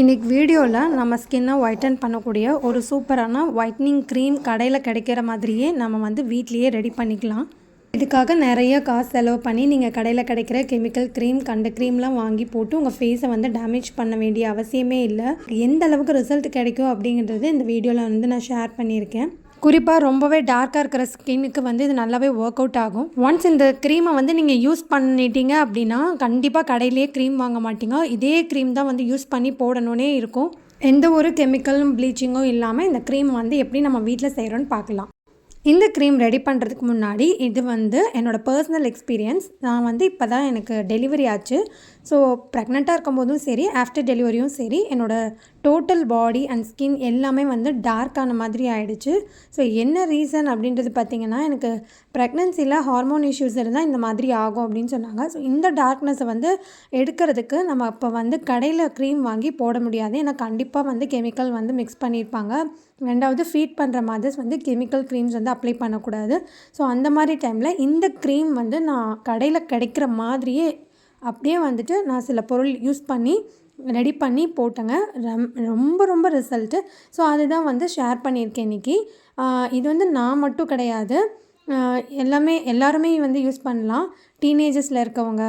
இன்றைக்கி வீடியோவில் நம்ம ஸ்கின்னை ஒயிட்டன் பண்ணக்கூடிய ஒரு சூப்பரான ஒயிட்னிங் க்ரீம் கடையில் கிடைக்கிற மாதிரியே நம்ம வந்து வீட்லேயே ரெடி பண்ணிக்கலாம். இதுக்காக நிறைய காசு செலவு பண்ணி நீங்கள் கடையில் கிடைக்கிற கெமிக்கல் க்ரீம் கண்ட க்ரீம்லாம் வாங்கி போட்டு உங்கள் ஃபேஸை வந்து டேமேஜ் பண்ண வேண்டிய அவசியமே இல்லை. எந்த அளவுக்கு ரிசல்ட் கிடைக்கும் அப்படிங்கிறது இந்த வீடியோவில் வந்து நான் ஷேர் பண்ணியிருக்கேன். குறிப்பாக ரொம்பவே டார்க்காக இருக்கிற ஸ்கின்னுக்கு வந்து இது நல்லாவே ஒர்க் அவுட் ஆகும். ஒன்ஸ் இந்த க்ரீமை வந்து நீங்கள் யூஸ் பண்ணிட்டீங்க அப்படின்னா கண்டிப்பாக கடையிலேயே க்ரீம் வாங்க மாட்டீங்க. இதே க்ரீம் தான் வந்து யூஸ் பண்ணி போடணுன்னே இருக்கும். எந்த ஒரு கெமிக்கலும் ப்ளீச்சிங்கும் இல்லாமல் இந்த க்ரீம் வந்து எப்படி நம்ம வீட்டில் செய்கிறோன்னு பார்க்கலாம் இந்த க்ரீம் ரெடி பண்ணுறதுக்கு முன்னாடி இது வந்து என்னோடய பர்சனல் எக்ஸ்பீரியன்ஸ் நான் வந்து இப்போ தான் எனக்கு டெலிவரி ஆச்சு. ஸோ ப்ரெக்னெண்ட்டாக இருக்கும்போதும் சரி ஆஃப்டர் டெலிவரியும் சரி என்னோடய டோட்டல் பாடி அண்ட் ஸ்கின் எல்லாமே வந்து டார்க்கான மாதிரி ஆகிடுச்சு ஸோ என்ன ரீசன் அப்படின்றது பார்த்திங்கன்னா எனக்கு ப்ரெக்னென்சியில் ஹார்மோன் இஷ்யூஸ் இருந்தால் இந்த மாதிரி ஆகும் அப்படின்னு சொன்னாங்க. ஸோ இந்த டார்க்னஸை வந்து எடுக்கிறதுக்கு நம்ம இப்போ வந்து கடையில் க்ரீம் வாங்கி போட முடியாது. ஏன்னா கண்டிப்பாக வந்து கெமிக்கல் வந்து மிக்ஸ் பண்ணியிருப்பாங்க. ரெண்டாவது ஃபீட் பண்ணுற மாதிரி வந்து கெமிக்கல் க்ரீம்ஸ் வந்து அப்ளை பண்ணக்கூடாது. ஸோ அந்த மாதிரி டைமில் இந்த க்ரீம் வந்து நான் கடையில் கிடைக்கிற மாதிரியே அப்படியே வந்துட்டு நான் சில பொருள் யூஸ் பண்ணி ரெடி பண்ணி போட்டேங்க. ரம் ரொம்ப ரொம்ப ரிசல்ட்டு ஸோ அதுதான் வந்து ஷேர் பண்ணியிருக்கேன் இன்றைக்கி இது வந்து நான் மட்டும் கிடையாது. எல்லாமே எல்லாருமே வந்து யூஸ் பண்ணலாம். டீனேஜஸில் இருக்கவங்க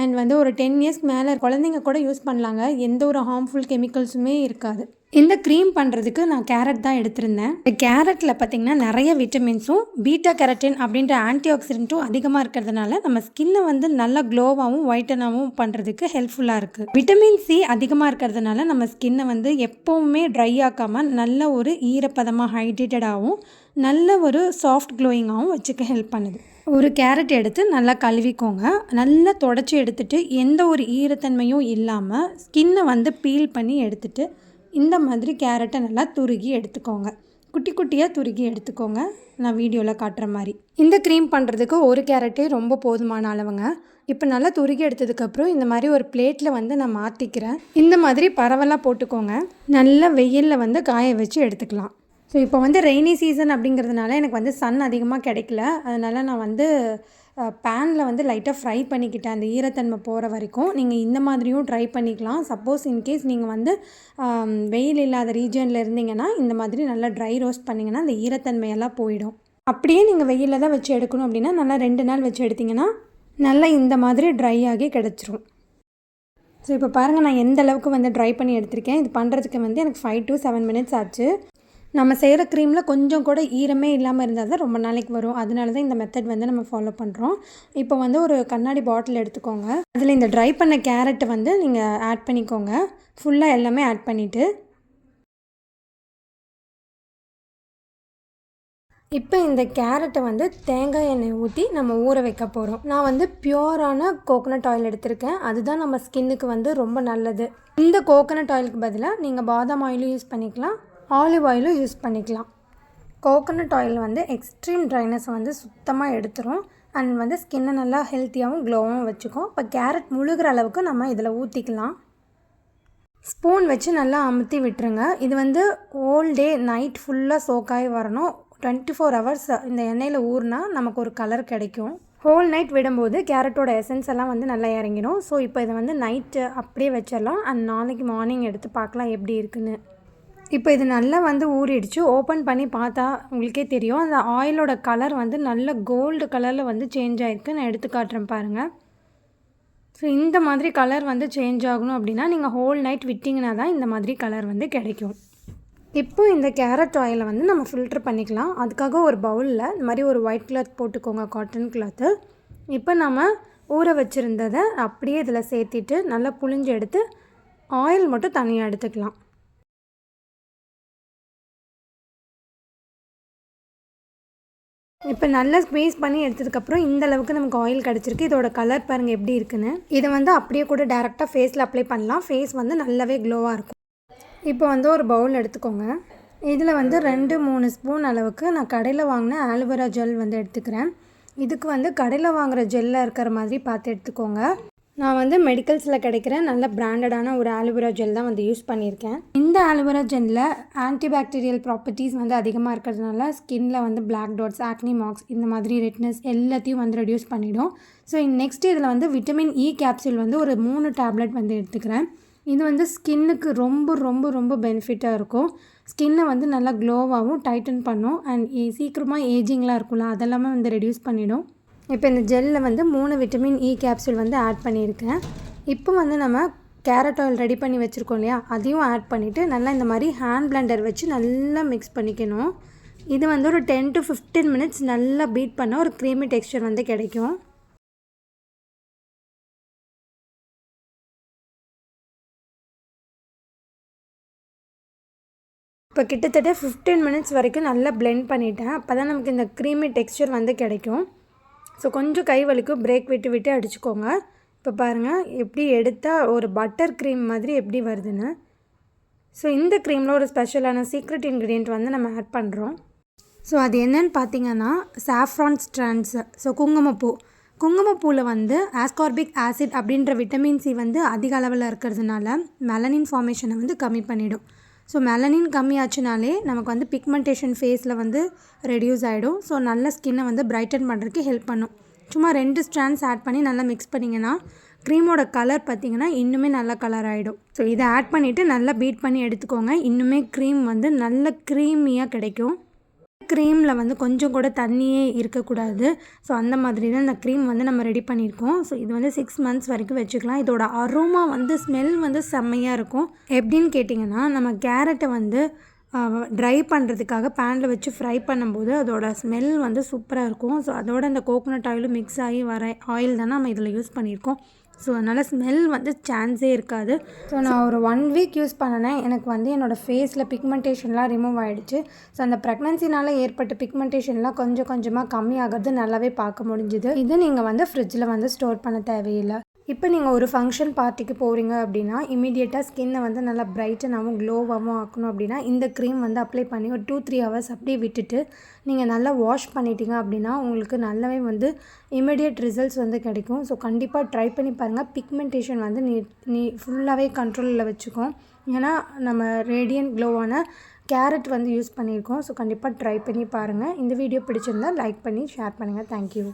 அண்ட் வந்து ஒரு டென் இயர்ஸ்க்கு மேலே குழந்தைங்க கூட யூஸ் பண்ணலாங்க. எந்த ஒரு ஹார்ம்ஃபுல் கெமிக்கல்ஸுமே இருக்காது. இந்த க்ரீம் பண்ணுறதுக்கு நான் கேரட் தான் எடுத்திருந்தேன். இந்த கேரட்டில் பார்த்திங்கன்னா நிறைய விட்டமின்ஸும் பீட்டா கேரட்டின் அப்படின்ற ஆன்டி ஆக்சிடென்ட்டும் அதிகமாக இருக்கிறதுனால நம்ம ஸ்கின்னை வந்து நல்லா க்ளோவாகவும் ஒயிட்டனாகவும் பண்ணுறதுக்கு ஹெல்ப்ஃபுல்லாக இருக்குது விட்டமின் சி அதிகமாக இருக்கிறதுனால நம்ம ஸ்கின்னை வந்து எப்போவுமே ட்ரை ஆக்காமல் நல்ல ஒரு ஈரப்பதமாக ஹைட்ரேட்டடாகவும் நல்ல ஒரு சாஃப்ட் க்ளோயிங்காகவும் வச்சுக்க ஹெல்ப் பண்ணுது. ஒரு கேரட் எடுத்து நல்லா கழுவிக்கோங்க. நல்லா தொடச்சி எடுத்துகிட்டு எந்த ஒரு ஈரத்தன்மையும் இல்லாமல் ஸ்கின்னை வந்து பீல் பண்ணி எடுத்துகிட்டு இந்த மாதிரி கேரட்டை நல்லா துருகி எடுத்துக்கோங்க. குட்டி குட்டியாக துருகி எடுத்துக்கோங்க. நான் வீடியோவில் காட்டுற மாதிரி. இந்த க்ரீம் பண்ணுறதுக்கு ஒரு கேரட்டே ரொம்ப போதுமான அளவுங்க. இப்போ நல்லா துருகி எடுத்ததுக்கப்புறம் இந்த மாதிரி ஒரு பிளேட்டில் வந்து நான் மாற்றிக்கிறேன் இந்த மாதிரி பரவலாக போட்டுக்கோங்க. நல்லா வெயிலில் வந்து காய வச்சு எடுத்துக்கலாம். ஸோ இப்போ வந்து ரெய்னி சீசன் அப்படிங்கிறதுனால எனக்கு வந்து சன் அதிகமாக கிடைக்கல. அதனால் நான் வந்து பேனில் வந்து லைட்டாக ஃப்ரை பண்ணிக்கிட்டேன். அந்த ஈரத்தன்மை போகிற வரைக்கும். நீங்கள் இந்த மாதிரியும் ட்ரை பண்ணிக்கலாம். சப்போஸ் இன்கேஸ் நீங்கள் வந்து வெயில் இல்லாத ரீஜனில் இருந்தீங்கன்னா இந்த மாதிரி நல்லா ட்ரை ரோஸ்ட் பண்ணிங்கன்னா அந்த ஈரத்தன்மையெல்லாம் போயிடும். அப்படியே நீங்கள் வெயிலில் தான் வச்சு எடுக்கணும் அப்படின்னா நல்லா ரெண்டு நாள் வச்சு எடுத்திங்கன்னா நல்லா இந்த மாதிரி ட்ரை ஆகி கிடச்சிரும். ஸோ இப்போ பாருங்கள் நான் எந்த அளவுக்கு வந்து ட்ரை பண்ணி எடுத்திருக்கேன். இது பண்ணுறதுக்கு வந்து எனக்கு ஃபைவ் டு செவன் மினிட்ஸ் ஆச்சு. நம்ம செய்கிற க்ரீமில் கொஞ்சம் கூட ஈரமே இல்லாமல் இருந்தால் தான் ரொம்ப நாளைக்கு வரும். அதனால தான் இந்த மெத்தட் வந்து நம்ம ஃபாலோ பண்ணுறோம் இப்போ வந்து ஒரு கண்ணாடி பாட்டில் எடுத்துக்கோங்க. அதில் இந்த ட்ரை பண்ண கேரட்டை வந்து நீங்கள் ஆட் பண்ணிக்கோங்க. ஃபுல்லாக எல்லாமே ஆட் பண்ணிவிட்டு இப்போ இந்த கேரட்டை வந்து தேங்காய் எண்ணெய் ஊற்றி நம்ம ஊற வைக்க போகிறோம் நான் வந்து பியூரான கோகோனட் ஆயில் எடுத்திருக்கேன். அதுதான் நம்ம ஸ்கின்னுக்கு வந்து ரொம்ப நல்லது. இந்த கோகோனட் ஆயிலுக்கு பதிலாக நீங்கள் பாதாம் ஆயிலும் யூஸ் பண்ணிக்கலாம். ஆலிவ் ஆயிலும் யூஸ் பண்ணிக்கலாம். கோகோனட் ஆயில் வந்து எக்ஸ்ட்ரீம் ட்ரைனஸை வந்து சுத்தமாக எடுத்துரும். அண்ட் வந்து ஸ்கின்னை நல்லா ஹெல்த்தியாகவும் க்ளோவாகவும் வச்சுக்கும். இப்போ கேரட் முழுகிற அளவுக்கு நம்ம இதில் ஊற்றிக்கலாம் ஸ்பூன் வச்சு நல்லா அமுத்தி விட்டுருங்க. இது வந்து ஹோல் டே நைட் ஃபுல்லாக சோக்காகி வரணும். டுவெண்ட்டி ஃபோர் ஹவர்ஸ் இந்த எண்ணெயில் ஊறினா நமக்கு ஒரு கலர் கிடைக்கும். ஹோல் நைட் விடும்போது கேரட்டோட எசன்ஸ் எல்லாம் வந்து நல்லா இறங்கிடும் ஸோ இப்போ இதை வந்து நைட்டு அப்படியே வச்சிடலாம். அண்ட் நாளைக்கு மார்னிங் எடுத்து பார்க்கலாம் எப்படி இருக்குன்னு. இப்போ இது நல்லா வந்து ஊறிடுச்சு. ஓப்பன் பண்ணி பார்த்தா உங்களுக்கே தெரியும். அந்த ஆயிலோட கலர் வந்து நல்ல கோல்டு கலரில் வந்து சேஞ்ச் ஆகிருக்கு நான் எடுத்து காட்டுறேன் பாருங்கள் ஸோ இந்த மாதிரி கலர் வந்து சேஞ்ச் ஆகணும் அப்படின்னா நீங்கள் ஹோல் நைட் விட்டிங்கன்னா தான் இந்த மாதிரி கலர் வந்து கிடைக்கும். இப்போ இந்த கேரட் ஆயிலை வந்து நம்ம ஃபில்ட்ரு பண்ணிக்கலாம். அதுக்காக ஒரு பவுலில் இந்த மாதிரி ஒரு ஒயிட் கிளாத் போட்டுக்கோங்க காட்டன் கிளாத்து இப்போ நம்ம ஊற வச்சுருந்ததை அப்படியே இதில் சேர்த்திட்டு நல்லா புழிஞ்சு எடுத்து ஆயில் மட்டும் தனியாக எடுத்துக்கலாம். இப்போ நல்லா ஸ்க்வீஸ் பண்ணி எடுத்ததுக்கப்புறம் இந்த அளவுக்கு நமக்கு ஆயில் கிடச்சிருக்கு. இதோட கலர் பாருங்கள் எப்படி இருக்குன்னு. இதை வந்து அப்படியே கூட டேரெக்டாக ஃபேஸில் அப்ளை பண்ணலாம். ஃபேஸ் வந்து நல்லாவே க்ளோவாக இருக்கும். இப்போ வந்து ஒரு பவுல் எடுத்துக்கோங்க. இதில் வந்து ரெண்டு மூணு ஸ்பூன் அளவுக்கு நான் கடையில் வாங்கின ஆலோவேரா ஜெல் வந்து எடுத்துக்கிறேன். இதுக்கு வந்து கடையில் வாங்குகிற ஜெல்லில் இருக்கிற மாதிரி பார்த்து எடுத்துக்கோங்க. நான் வந்து மெடிக்கல்ஸில் கிடைக்கிற நல்ல பிராண்டடான ஒரு ஆலோவேரா ஜெல் தான் வந்து யூஸ் பண்ணியிருக்கேன். இந்த ஆலோவேரா ஜெல்லில் ஆன்டிபாக்டீரியல் ப்ராப்பர்ட்டிஸ் வந்து அதிகமாக இருக்கிறதுனால ஸ்கின்ல வந்து பிளாக் டாட்ஸ் ஆக்னி மார்க்ஸ் இந்த மாதிரி ரெட்னஸ் எல்லாத்தையும் வந்து ரெடியூஸ் பண்ணிவிடும் ஸோ நெக்ஸ்ட் இதில் வந்து விட்டமின் இ கேப்சூல் வந்து ஒரு மூணு டேப்லெட் வந்து எடுத்துக்கிறேன். இது வந்து ஸ்கின்னுக்கு ரொம்ப ரொம்ப ரொம்ப பெனிஃபிட்டாக இருக்கும். ஸ்கின்னை வந்து நல்லா க்ளோவாகவும் டைட்டன் பண்ணும். அண்ட் சீக்கிரமாக ஏஜிங்லாம் இருக்கும்ல அதெல்லாமே வந்து ரெடியூஸ் பண்ணிவிடும் இப்போ இந்த ஜெல்லில் வந்து மூணு விட்டமின் இ கேப்சூல் வந்து ஆட் பண்ணியிருக்கேன். இப்போ வந்து நம்ம கேரட் ஆயில் ரெடி பண்ணி வச்சுருக்கோம் இல்லையா? அதையும் ஆட் பண்ணிவிட்டு நல்லா இந்த மாதிரி ஹேண்ட் பிளெண்டர் வச்சு நல்லா மிக்ஸ் பண்ணிக்கணும். இது வந்து ஒரு டென் டு ஃபிஃப்டீன் மினிட்ஸ் நல்லா பீட் பண்ணால் ஒரு க்ரீமி டெக்ஸ்சர் வந்து கிடைக்கும். இப்போ கிட்டத்தட்ட ஃபிஃப்டீன் மினிட்ஸ் வரைக்கும் நல்லா பிளெண்ட் பண்ணிட்டேன். அப்போ தான் நமக்கு இந்த க்ரீமி டெக்ஸ்சர் வந்து கிடைக்கும். ஸோ கொஞ்சம் கை வலிக்கும் பிரேக் விட்டு விட்டு அடிச்சுக்கோங்க. இப்போ பாருங்கள் எப்படி எடுத்தால் ஒரு பட்டர் க்ரீம் மாதிரி எப்படி வருதுன்னு. ஸோ இந்த க்ரீமில் ஒரு ஸ்பெஷலான சீக்ரெட் இன்க்ரீடியன்ட் வந்து நம்ம ஆட் பண்ணுறோம் ஸோ அது என்னன்னு பார்த்தீங்கன்னா சாஃப்ரான் ஸ்ட்ரான்ஸ் ஸோ குங்குமப்பூ. குங்குமப்பூவில் வந்து ஆஸ்கார்பிக் ஆசிட் அப்படின்ற விட்டமின் சி வந்து அதிக அளவில் இருக்கிறதுனால மெலனின் ஃபார்மேஷனை வந்து கம்மி பண்ணிவிடும் ஸோ மெலனின் கம்மியாச்சுனாலே நமக்கு வந்து பிக்மெண்டேஷன் ஃபேஸில் வந்து ரெடியூஸ் ஆகிடும் ஸோ நல்ல ஸ்கின்னை வந்து பிரைட்டன் பண்ணுறதுக்கு ஹெல்ப் பண்ணும். சும்மா ரெண்டு ஸ்ட்ராண்ட்ஸ் ஆட் பண்ணி நல்லா மிக்ஸ் பண்ணிங்கன்னா க்ரீமோட கலர் பார்த்திங்கன்னா இன்னுமே நல்ல கலர் ஆகிடும் ஸோ இதை ஆட் பண்ணிவிட்டு நல்லா பீட் பண்ணி எடுத்துக்கோங்க. இன்னுமே க்ரீம் வந்து நல்ல க்ரீமியாக கிடைக்கும். க்ரீமில் வந்து கொஞ்சம் கூட தண்ணியே இருக்கக்கூடாது. ஸோ அந்த மாதிரி தான் இந்த க்ரீம் வந்து நம்ம ரெடி பண்ணியிருக்கோம். ஸோ இது வந்து சிக்ஸ் மந்த்ஸ் வரைக்கும் வச்சுக்கலாம். இதோட அரோமா வந்து ஸ்மெல் வந்து செம்மையாக இருக்கும். எப்படின்னு கேட்டிங்கன்னா நம்ம கேரட்டை வந்து ட்ரை பண்ணுறதுக்காக பேனில் வச்சு ஃப்ரை பண்ணும்போது அதோட ஸ்மெல் வந்து சூப்பராக இருக்கும். ஸோ அதோட இந்த கோகோனட் ஆயிலும் மிக்ஸ் ஆகி வர ஆயில் தானே நம்ம இதில் யூஸ் பண்ணியிருக்கோம். ஸோ அதனால் ஸ்மெல் வந்து சான்ஸே இருக்காது. ஸோ நான் ஒரு ஒன் வீக் யூஸ் பண்ணினேன். எனக்கு வந்து என்னோடய ஃபேஸில் பிக்மெண்டேஷன்லாம் ரிமூவ் ஆகிடுச்சு ஸோ அந்த ப்ரெக்னன்சினால் ஏற்பட்ட பிக்மெண்டேஷன்லாம் கொஞ்சம் கொஞ்சமாக கம்மியாகிறது நல்லாவே பார்க்க முடிஞ்சுது. இது நீங்கள் வந்து ஃப்ரிட்ஜில் வந்து ஸ்டோர் பண்ண தேவையில்லை. இப்போ நீங்கள் ஒரு ஃபங்க்ஷன் பார்ட்டிக்கு போகிறீங்க அப்படின்னா இமீடியட்டாக ஸ்கின்னை வந்து நல்லா பிரைட்டனாகவும் க்ளோவாகவும் ஆக்கணும் அப்படின்னா இந்த க்ரீம் வந்து அப்ளை பண்ணி ஒரு டூ த்ரீ ஹவர்ஸ் அப்படியே விட்டுட்டு நீங்கள் நல்லா வாஷ் பண்ணிட்டீங்க அப்படின்னா உங்களுக்கு நல்லாவே வந்து இமீடியட் ரிசல்ட்ஸ் வந்து கிடைக்கும். ஸோ கண்டிப்பாக ட்ரை பண்ணி பாருங்கள் பிக்மெண்டேஷன் வந்து நீ நீ ஃபுல்லாகவே கண்ட்ரோலில் வச்சுக்கோம் ஏன்னா நம்ம ரேடியன்ட் க்ளோவான கேரட் வந்து யூஸ் பண்ணியிருக்கோம். ஸோ கண்டிப்பாக ட்ரை பண்ணி பாருங்கள் இந்த வீடியோ பிடிச்சிருந்தால் லைக் பண்ணி ஷேர் பண்ணுங்கள் தேங்க்யூ